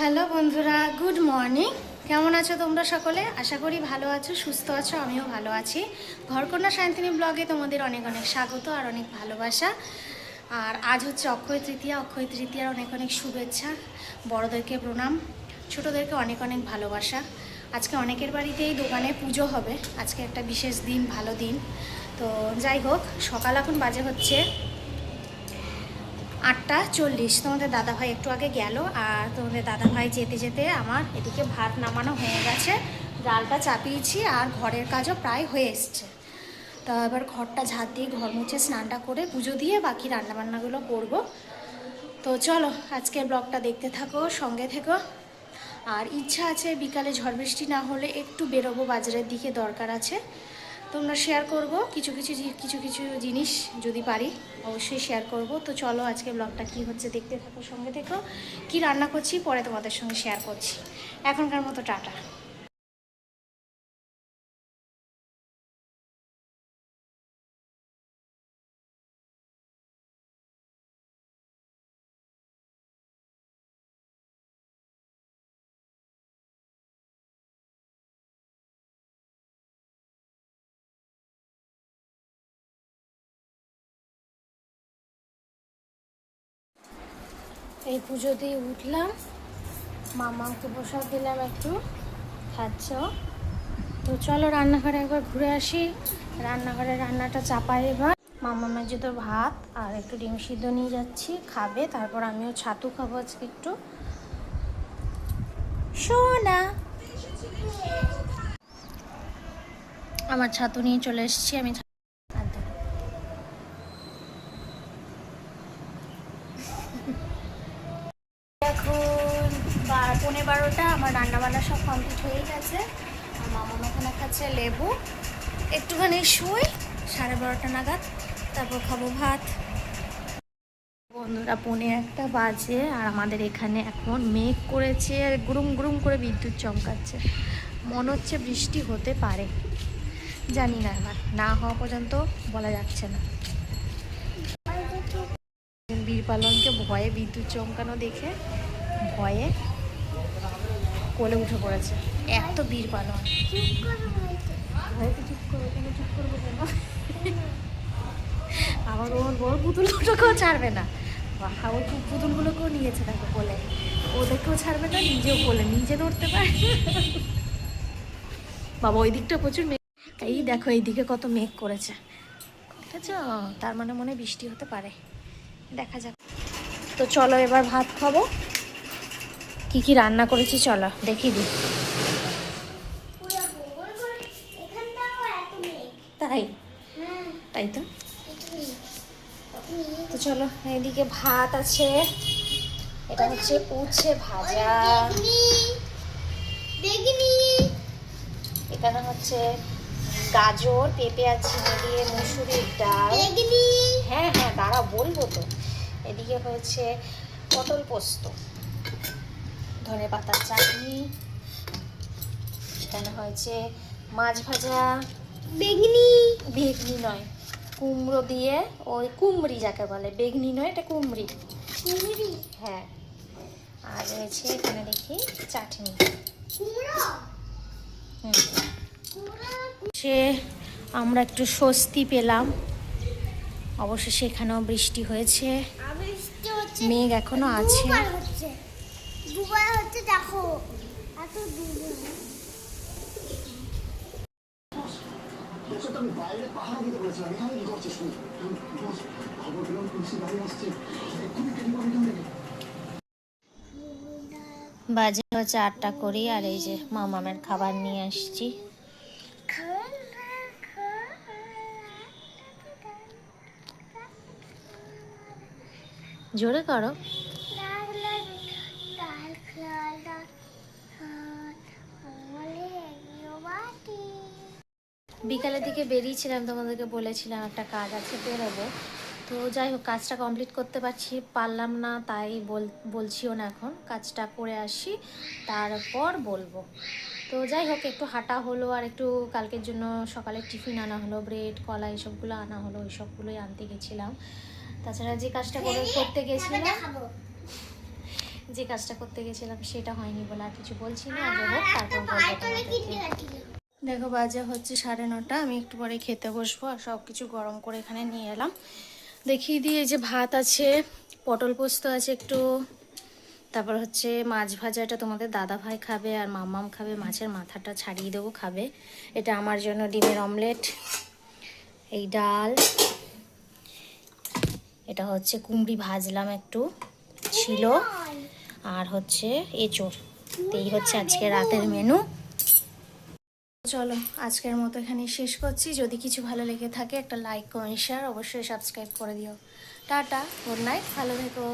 Hello বন্ধুরা, good morning. কেমন আছো তোমরা সকলে? আশা করি ভালো আছো, সুস্থ আছো, আমিও ভালো আছি। ঘরকন্যা শান্তিনী ব্লগে তোমাদের অনেক অনেক স্বাগত আর অনেক ভালোবাসা। আর আজ হচ্ছে অক্ষয় তৃতীয়া, অক্ষয় তৃতীয়ার অনেক অনেক শুভেচ্ছা, বড়োদেরকে প্রণাম, ছোটোদেরকে অনেক অনেক ভালোবাসা। আজকে অনেকের বাড়িতেই দোকানে পুজো হবে, আজকে একটা বিশেষ দিন, ভালো দিন। তো যাই হোক, সকাল এখন বাজে হচ্ছে আটটা চল্লিশ। তোমাদের দাদাভাই একটু আগে গেল আর তোমাদের দাদাভাই যেতে যেতে আমার এদিকে ভাত নামানো হয়ে গেছে। ডালটা চাপিয়েছি আর ঘরের কাজও প্রায় হয়ে এসছে। তো এবার ঘরটা ঝাঁট দিয়ে ঘর মুছে স্নানটা করে পুজো দিয়ে বাকি রান্নাবান্নাগুলো করব। তো চলো আজকের ব্লগটা দেখতে থাকো, সঙ্গে থেকো। আর ইচ্ছা আছে বিকালে ঝড় বৃষ্টি না হলে একটু বেরোবো, বাজারের দিকে দরকার আছে। তোমরা শেয়ার করব। কিছু কিছু কিছু কিছু জিনিস যদি পারি, অবশ্যই শেয়ার করব। তো চলো আজকে ব্লগটা কি হচ্ছে দেখতে থাকো, সঙ্গে দেখো কি রান্না করছি, পরে তোমাদের সঙ্গে শেয়ার করছি। এখনকার মতো টাটা। এই পুজো দিয়ে উঠলাম। মামাকে প্রসাদ দিলাম একটু। খাচ্ছ? তো চলো রান্নাঘরে একবার ঘুরে আসি। রান্নাঘরে রান্নাটা চাপাই এবার। মামা মাঝে তো ভাত আর একটু ডিম সিদ্ধ নিয়ে যাচ্ছি। খাবে, তারপর আমিও ছাতু খাব আজকে একটু। সোনা! আমার ছাতু নিয়ে চলে এসেছি, আমি ছা- আর দেখো। এখন পৌনে বারোটা, আমার রান্নাবান্না সব কমপ্লিট হয়ে গেছে। আর মামা ওখানে খাচ্ছে লেবু। একটুখানি শুই সাড়ে বারোটা নাগাদ, তারপর খাব ভাত। বন্ধুরা, পনে একটা বাজে, আর আমাদের এখানে এখন মেঘ করেছে, আর গুরুম গুরুম করে বিদ্যুৎ চমকাচ্ছে। মনে হচ্ছে বৃষ্টি হতে পারে। জানি না এবার, না হওয়া পর্যন্ত বলা যাচ্ছে না। বীরপালনকে ভয়ে বিদ্যুৎ চমকানো দেখে ভয়ে কোলে উঠে পড়েছে। এত করব কেন আবার ওর বড় পুতুলগুলোকেও ছাড়বে না। বাহা পু- পুতুলগুলোকেও নিয়েছে তাকে কোলে। ওদেরকেও ছাড়বে না, নিজেও কোলে, নিজে নড়তে পারে বাবা, ওই দিকটা প্রচুর মেঘ এই দেখো এইদিকে কত মেঘ করেছে। আছে তার মানে মনে বৃষ্টি হতে পারে। দেখা যাক। তো চলো এবার ভাত খাব। কি কি রান্না করেছি চলো দেখি দিই। তাই? তাই তো? তো চলো এদিকে ভাত আছে এটা হচ্ছে উচ্ছে ভাজা। এখানে হচ্ছে গাজর পেঁপে আর ঝিঙে দিয়ে মুসুরির ডাল। হ্যাঁ হ্যাঁ দাঁড়া বলব তো। এদিকে হয়েছে পটল পোস্ত। ধনে পাতার চাটনি। এখানে হয়েছে মাছ ভাজা। বেগনি। বেগনি নয় কুমড়ো দিয়ে ওই কুমড়ি যাকে বলে বেগনি নয় এটা কুমড়ি। কুমড়ি? হ্যাঁ আর রয়েছে এখানে দেখি চাটনি। সে আমরা একটু স্বস্তি পেলাম। অবশ্য সেখানেও বৃষ্টি হয়েছে। মেঘ এখনও আছে। দুবার হচ্ছে দেখো। এত দুবার দেখো তো আমি বাইরে পাহারা দিতে বলেছিলাম এখানে কি করছিস তুই খবর পেলাম পুলিশে গাড়ি আসছে। এক্ষুনি কেটে থেকে বাজে হচ্ছে আটটা করি আর এই যে মামামের খাবার নিয়ে আসছি। জোরে করো। বিকালের দিকে বেরিয়েছিলাম তোমাদেরকে বলেছিলাম একটা কাজ আছে বেরোবো। তো যাই হোক কাজটা কমপ্লিট করতে পারছি পারলাম না তাই বল বলছিও না এখন। কাজটা করে আসি তারপর বলব। তো যাই হোক একটু হাঁটা হলো আর একটু কালকের জন্য সকালে টিফিন আনা হলো ব্রেড কলা এসবগুলো আনা হলো ওই সবগুলোই আনতে গেছিলাম। তাছাড়া যে কাজটা করে করতে গেছিলাম যে কাজটা করতে গেছিলাম সেটা হয়নি বলে আর কিছু বলছি না। হোক তারপর দেখো বাজে হচ্ছে সাড়ে নটা, আমি একটু পরে খেতে বসবো আর সব কিছু গরম করে এখানে নিয়ে এলাম। দেখিয়ে দিয়ে যে ভাত আছে, পটল পোস্ত আছে একটু, তারপর হচ্ছে মাছ ভাজাটা তোমাদের দাদা ভাই খাবে আর মাম্মাম খাবে, মাছের মাথাটা ছাড়িয়ে দেবো, খাবে। এটা আমার জন্য ডিমের অমলেট, এই ডাল, এটা হচ্ছে কুমড়ি ভাজলাম একটু, ছিল, আর হচ্ছে এঁচোড় তো এই হচ্ছে আজকে রাতের মেনু চলো, আজকের মতো এখানে শেষ করছি। যদি কিছু ভালো লেগে থাকে, একটা লাইক কমেন্ট শেয়ার অবশ্যই সাবস্ক্রাইব করে দিও। টাটা গুড নাইট ভালো থেকো।